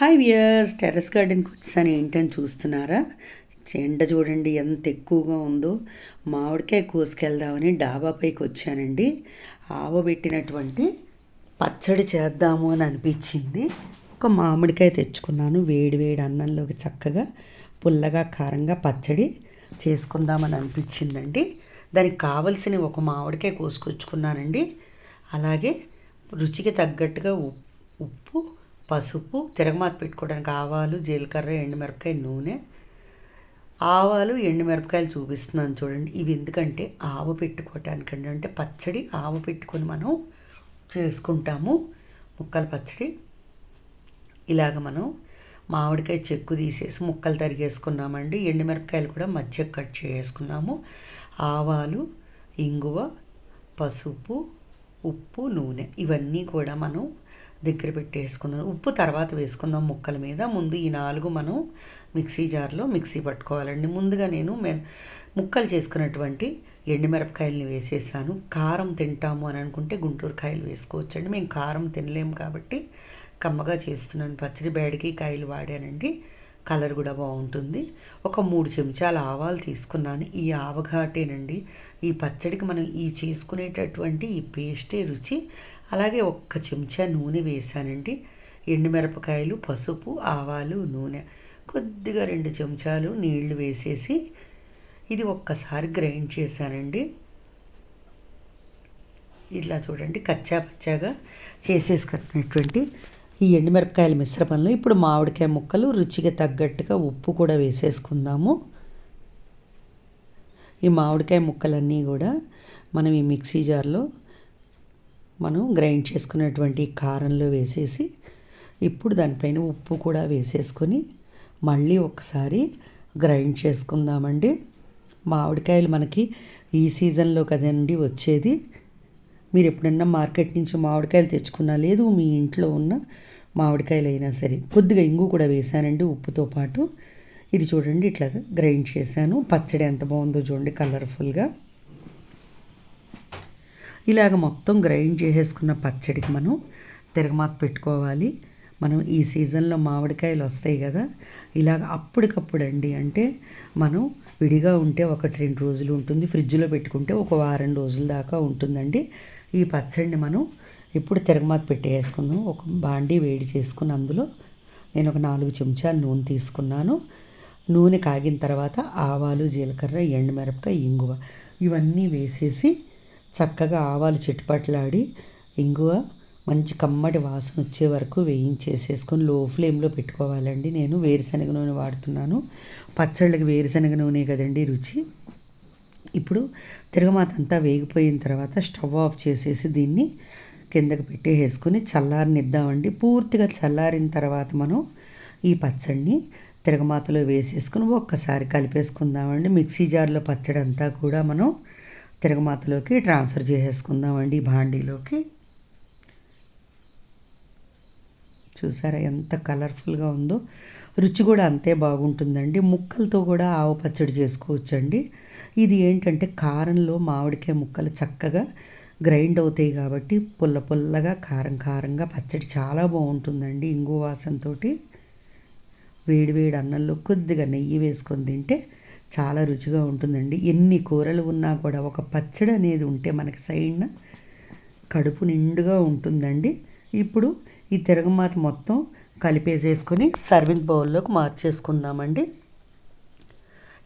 Hi viewers terrace గార్డెన్కి వచ్చాను ఏంటని చూస్తున్నారా? ఎండ చూడండి ఎంత ఎక్కువగా ఉందో. మామిడికాయ కోసుకెళ్దామని డాబాపైకి వచ్చానండి. ఆవబెట్టినటువంటి పచ్చడి చేద్దాము అని అనిపించింది. ఒక మామిడికాయ తెచ్చుకున్నాను. వేడి వేడి అన్నంలోకి చక్కగా పుల్లగా కారంగా పచ్చడి చేసుకుందామని అనిపించిందండి. దానికి కావలసిన ఒక మామిడికాయ కోసుకొచ్చుకున్నానండి. అలాగే రుచికి తగ్గట్టుగా ఉప్- ఉప్పు పసుపు తిరగమాత పెట్టుకోవడానికి ఆవాలు జీలకర్ర ఎండుమిరపకాయ నూనె. ఆవాలు ఎండుమిరపకాయలు చూపిస్తున్నాను చూడండి. ఇవి ఎందుకంటే ఆవ పెట్టుకోవటానికి అంటే పచ్చడి ఆవ పెట్టుకొని మనం చేసుకుంటాము. ముక్కల పచ్చడి. ఇలాగ మనం మామిడికాయ చెక్కు తీసేసి ముక్కలు తరిగేసుకున్నామండి. ఎండుమిరపకాయలు కూడా మధ్య కట్ చేసుకున్నాము. ఆవాలు ఇంగువ పసుపు ఉప్పు నూనె. ఇవన్నీ కూడా మనం దగ్గర పెట్టేసుకుందాం. ఉప్పు తర్వాత వేసుకుందాం ముక్కల మీద. ముందు ఈ నాలుగు మనం మిక్సీ జార్లో మిక్సీ పట్టుకోవాలండి. ముందుగా నేను మె ముక్కలు చేసుకున్నటువంటి ఎండుమిరపకాయలని వేసేసాను. కారం తింటాము అని అనుకుంటే గుంటూరు కాయలు వేసుకోవచ్చండి. మేము కారం తినలేము కాబట్టి కమ్మగా చేస్తున్నాను. పచ్చడి బేడికి కాయలు వాడానండి. కలర్ కూడా బాగుంటుంది. ఒక మూడు చెంచాల ఆవాలు తీసుకున్నాను. ఈ ఆవఘాటేనండి. ఈ పచ్చడికి మనం ఈ చేసుకునేటటువంటి ఈ పేస్టే రుచి. అలాగే ఒక్క చెంచా నూనె వేసానండి ఎండుమిరపకాయలు పసుపు ఆవాలు నూనె. కొద్దిగా రెండు చెంచాలు నీళ్ళు వేసేసి ఇది ఒక్కసారి గ్రైండ్ చేశానండి. ఇట్లా చూడండి కచ్చా పచ్చాగా చేసేసుకున్నటువంటి ఈ ఎండుమిరపకాయల మిశ్రమంలో ఇప్పుడు మామిడికాయ ముక్కలు రుచికి తగ్గట్టుగా ఉప్పు కూడా వేసేసుకుందాము. ఈ మామిడికాయ ముక్కలన్నీ కూడా మనం ఈ మిక్సీ జార్లో మనం గ్రైండ్ చేసుకున్నటువంటి కారంలో వేసేసి ఇప్పుడు దానిపైన ఉప్పు కూడా వేసేసుకొని మళ్ళీ ఒకసారి గ్రైండ్ చేసుకుందామండి. మామిడికాయలు మనకి ఈ సీజన్లో కదండి వచ్చేది. మీరు ఎప్పుడన్నా మార్కెట్ నుంచి మామిడికాయలు తెచ్చుకున్నా లేదు మీ ఇంట్లో ఉన్న మామిడికాయలు అయినా సరే కొద్దిగా ఇంగు కూడా వేసానండి ఉప్పుతో పాటు. ఇది చూడండి ఇట్లా గ్రైండ్ చేశాను. పచ్చడి ఎంత బాగుందో చూడండి కలర్ఫుల్గా ఇలాగ మొత్తం గ్రైండ్ చేసేసుకున్న పచ్చడికి మనం తిరగమాత పెట్టుకోవాలి. మనం ఈ సీజన్లో మామిడికాయలు వస్తాయి కదా ఇలాగ అప్పటికప్పుడు అండి. అంటే మనం విడిగా ఉంటే ఒకటి రెండు రోజులు ఉంటుంది ఫ్రిడ్జ్లో పెట్టుకుంటే ఒక వారం రోజుల దాకా ఉంటుందండి. ఈ పచ్చడిని మనం ఇప్పుడు తిరగమాత పెట్టేసుకుందాం. ఒక బాండి వేడి చేసుకుని అందులో నేను ఒక నాలుగు చెంచాలు నూనె తీసుకున్నాను. నూనె కాగిన తర్వాత ఆవాలు జీలకర్ర ఎండుమిరపకాయ ఇంగువ ఇవన్నీ వేసేసి చక్కగా ఆవాలు చిట్టుపట్లాడి ఇంగువ మంచి కమ్మటి వాసన వచ్చే వరకు వేయించేసేసుకొని లో ఫ్లేమ్లో పెట్టుకోవాలండి. నేను వేరుశనగ నూనె వాడుతున్నాను. పచ్చళ్ళకి వేరుశనగ నూనె కదండి రుచి. ఇప్పుడు తిరగమాత అంతా వేగిపోయిన తర్వాత స్టవ్ ఆఫ్ చేసేసి దీన్ని కిందకి పెట్టేసుకుని చల్లారనిద్దామండి. పూర్తిగా చల్లారిన తర్వాత మనం ఈ పచ్చడిని తిరగమాతలో వేసేసుకుని ఒక్కసారి కలిపేసుకుందామండి. మిక్సీ జార్లో పచ్చడి అంతా కూడా మనం తిరగమాతలోకి ట్రాన్స్ఫర్ చేసేసుకుందామండి భాండీలోకి చూసారా ఎంత కలర్ఫుల్గా ఉందో. రుచి కూడా అంతే బాగుంటుందండి. ముక్కలతో కూడా ఆవు పచ్చడి చేసుకోవచ్చండి. ఇది ఏంటంటే కారంలో మామిడికాయ ముక్కలు చక్కగా గ్రైండ్ అవుతాయి కాబట్టి పుల్ల పుల్లగా కారం కారంగా పచ్చడి చాలా బాగుంటుందండి ఇంగు వాసనతో వేడి వేడి అన్నంలో కొద్దిగా నెయ్యి వేసుకొని తింటే చాలా రుచిగా ఉంటుందండి. ఎన్ని కూరలు ఉన్నా కూడా ఒక పచ్చడి అనేది ఉంటే మనకి సైడ్న కడుపు నిండుగా ఉంటుందండి. ఇప్పుడు ఈ తిరగమాత మొత్తం కలిపేసేసుకొని సర్వింగ్ బౌల్లోకి మార్చేసుకుందామండి.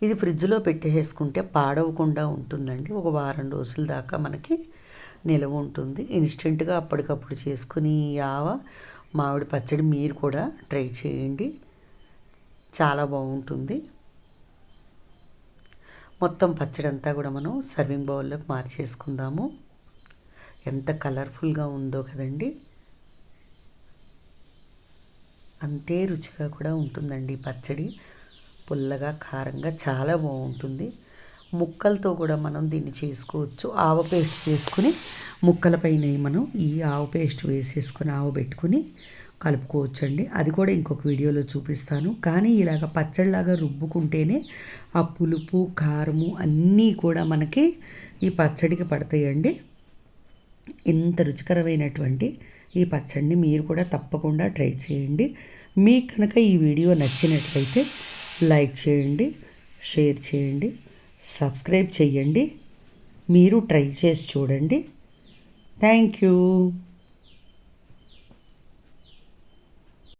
ఇది ఫ్రిడ్జ్లో పెట్టేసుకుంటే పాడవకుండా ఉంటుందండి. ఒక వారం రోజుల దాకా మనకి నిలవ ఉంటుంది. ఇన్స్టెంట్గా అప్పటికప్పుడు చేసుకుని ఆవ మామిడి పచ్చడి మీరు కూడా ట్రై చేయండి. చాలా బాగుంటుంది. మొత్తం పచ్చడి అంతా కూడా మనం సర్వింగ్ బౌల్లోకి మార్చేసుకుందాము. ఎంత కలర్ఫుల్గా ఉందో కదండి. అంతే రుచిగా కూడా ఉంటుందండి పచ్చడి. పుల్లగా కారంగా చాలా బాగుంటుంది. ముక్కలతో కూడా మనం దీన్ని చేసుకోవచ్చు. ఆవ పేస్ట్ చేసుకుని ముక్కలపైన మనం ఈ ఆవ పేస్ట్ వేసేసుకుని ఆవ పెట్టుకుని కలుపుకోవచ్చండి. అది కూడా ఇంకొక వీడియోలో చూపిస్తాను. కానీ ఇలాగ పచ్చడిలాగా రుబ్బుకుంటేనే ఆ పులుపు కారము అన్నీ కూడా మనకి ఈ పచ్చడికి పడతాయండి. ఇంత రుచికరమైనటువంటి ఈ పచ్చడిని మీరు కూడా తప్పకుండా ట్రై చేయండి. మీకు కనుక ఈ వీడియో నచ్చినట్లయితే లైక్ చేయండి షేర్ చేయండి సబ్స్క్రైబ్ చేయండి. మీరు ట్రై చేసి చూడండి. Thank you.